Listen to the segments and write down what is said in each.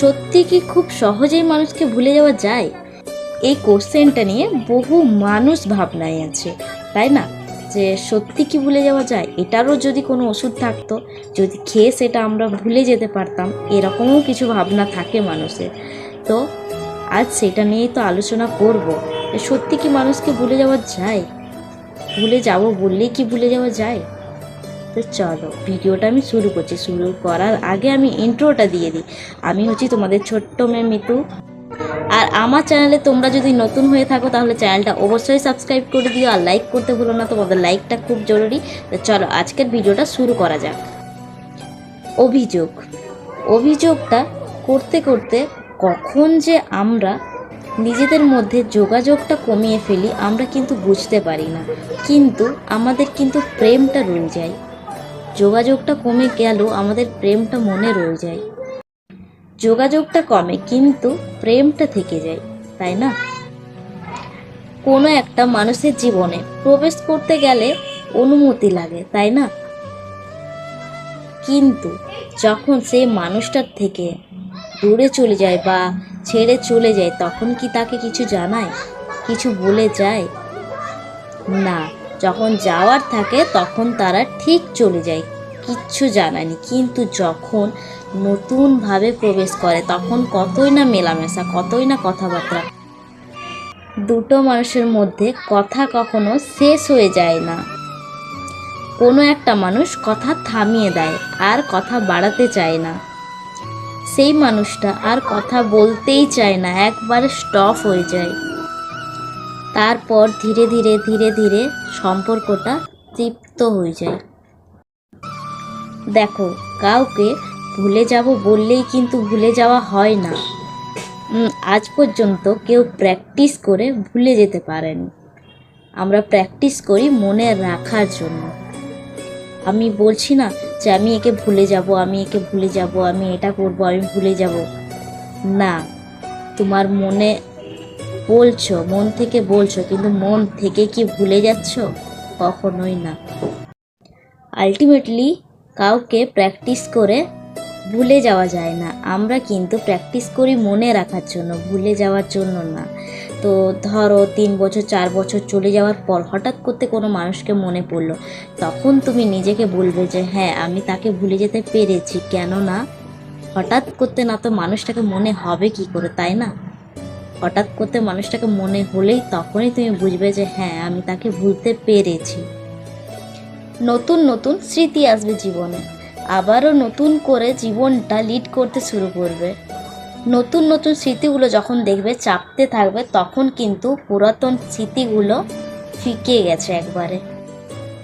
সত্যি কি খুব সহজেই মানুষকে ভুলে যাওয়া যায়? এই কোশ্চেনটা নিয়ে বহু মানুষ ভাবনায় আছে, তাই না? যে সত্যি কি ভুলে যাওয়া যায়, এটারও যদি কোনো ওষুধ থাকতো, যদি খেয়ে সেটা আমরা ভুলে যেতে পারতাম, এরকমও কিছু ভাবনা থাকে মানুষের। তো আজ সেটা নিয়েই তো আলোচনা করব সত্যি কি মানুষকে ভুলে যাওয়া যায়? ভুলে যাব বললেই কি ভুলে যাওয়া যায়? তো চলো, ভিডিওটা আমি শুরু করছি। শুরু করার আগে আমি ইন্ট্রোটা দিয়ে দিই। আমি হচ্ছি তোমাদের ছোট্ট মেয়ে মিতু। আর আমার চ্যানেলে তোমরা যদি নতুন হয়ে থাকো, তাহলে চ্যানেলটা অবশ্যই সাবস্ক্রাইব করে দিও আর লাইক করতে ভুলো না। তোমাদের লাইকটা খুব জরুরি। তো চলো, আজকের ভিডিওটা শুরু করা যাক। অভিযোগ। অভিযোগটা করতে করতে কখন যে আমরা নিজেদের মধ্যে যোগাযোগটা কমিয়ে ফেলি, আমরা কিন্তু বুঝতে পারি না। কিন্তু আমাদের কিন্তু প্রেমটা রয়ে যায়। যোগাযোগটা কমে গেলেও আমাদের প্রেমটা মনে রয়ে যায়। যোগাযোগটা কমে, কিন্তু প্রেমটা থেকে যায়, তাই না? কোনো একটা মানুষের জীবনে প্রবেশ করতে গেলে অনুমতি লাগে, তাই না? কিন্তু যখন সেই মানুষটার থেকে দূরে চলে যায় বা ছেড়ে চলে যায়, তখন কি তাকে কিছু জানায়? কিছু বলে যায়? না। যখন যাওয়ার থাকে তখন তারা ঠিক চলে যায়। কিচ্ছু জানায়নি। কিন্তু যখন নতুনভাবে প্রবেশ করে, তখন কতই না মেলামেশা, কতই না কথাবার্তা। দুটো মানুষের মধ্যে কথা কখনো শেষ হয়ে যায় না। কোনো একটা মানুষ কথা থামিয়ে দেয়, আর কথা বাড়াতে চায় না। সেই মানুষটা আর কথা বলতেই চায় না, একবারে স্টপ হয়ে যায়। তারপর ধীরে ধীরে ধীরে ধীরে সম্পর্কটা তৃপ্ত হয়ে যায়। দেখো, কাউকে ভুলে যাব বললেই কিন্তু ভুলে যাওয়া হয় না। আজ পর্যন্ত কেউ প্র্যাকটিস করে ভুলে যেতে পারেনি। আমরা প্র্যাকটিস করি মনে রাখার জন্য। আমি বলছি না যে আমি একে ভুলে যাব, আমি একে ভুলে যাব, আমি এটা করব, আমি ভুলে যাব। না, তোমার মনে বলছো, মন থেকে বলছো, কিন্তু মন থেকে কি ভুলে যাচ্ছ? কখনোই না। আলটিমেটলি কাউকে প্র্যাকটিস করে ভুলে যাওয়া যায় না। আমরা কিন্তু প্র্যাকটিস করি মনে রাখার জন্য, ভুলে যাওয়ার জন্য না। তো ধরো, তিন বছর, চার বছর চলে যাওয়ার পর হঠাৎ করতে কোনো মানুষকে মনে পড়ল, তখন তুমি নিজেকে বলবে যে হ্যাঁ আমি তাকে ভুলে যেতে পেরেছি। কেননা হঠাৎ করতে না তো মানুষটাকে মনে হবে কি করে, তাই না? হঠাৎ করতে মানুষটাকে মনে হলেই তখনই তুমি বুঝবে যে হ্যাঁ আমি তাকে ভুলতে পেরেছি। নতুন নতুন স্মৃতি আসবে জীবনে। আবারও নতুন করে জীবনটা লিড করতে শুরু করবে। নতুন নতুন স্মৃতিগুলো যখন দেখবে, চাপতে থাকবে, তখন কিন্তু পুরাতন স্মৃতিগুলো ফিকে গেছে একবারে।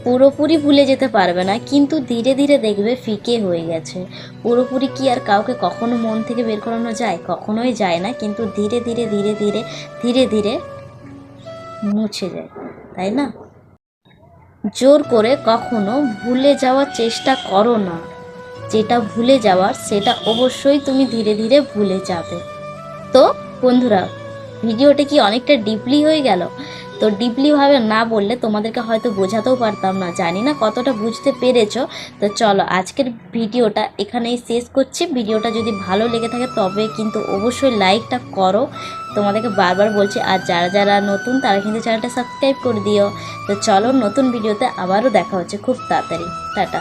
পুরোপুরি ভুলে যেতে পারবে না, কিন্তু ধীরে ধীরে দেখবে ফিকে হয়ে গেছে। পুরোপুরি কি আর কাউকে কখনো মন থেকে বের করানো যায়? কখনোই যায় না, কিন্তু ধীরে ধীরে ধীরে ধীরে ধীরে ধীরে মুছে যায়, তাই না? জোর করে কখনো ভুলে যাওয়ার চেষ্টা করো না। যেটা ভুলে যাওয়ার, সেটা অবশ্যই তুমি ধীরে ধীরে ভুলে যাবে। তো বন্ধুরা, ভিডিওটা কি অনেকটা ডিপলি হয়ে গেল? তো ডিপলিভাবে না বললে তোমাদেরকে হয়তো বোঝাতেও পারতাম না। জানি না কতটা বুঝতে পেরেছ। তো চলো, আজকের ভিডিওটা এখানেই শেষ করছি। ভিডিওটা যদি ভালো লেগে থাকে তবে কিন্তু অবশ্যই লাইকটা করো। তোমাদেরকে বারবার বলছি, আর যারা যারা নতুন তারা কিন্তু চ্যানেলটা সাবস্ক্রাইব করে দিও। তো চলো, নতুন ভিডিওতে আবারও দেখা হচ্ছে। খুব তাড়াতাড়ি। টাটা।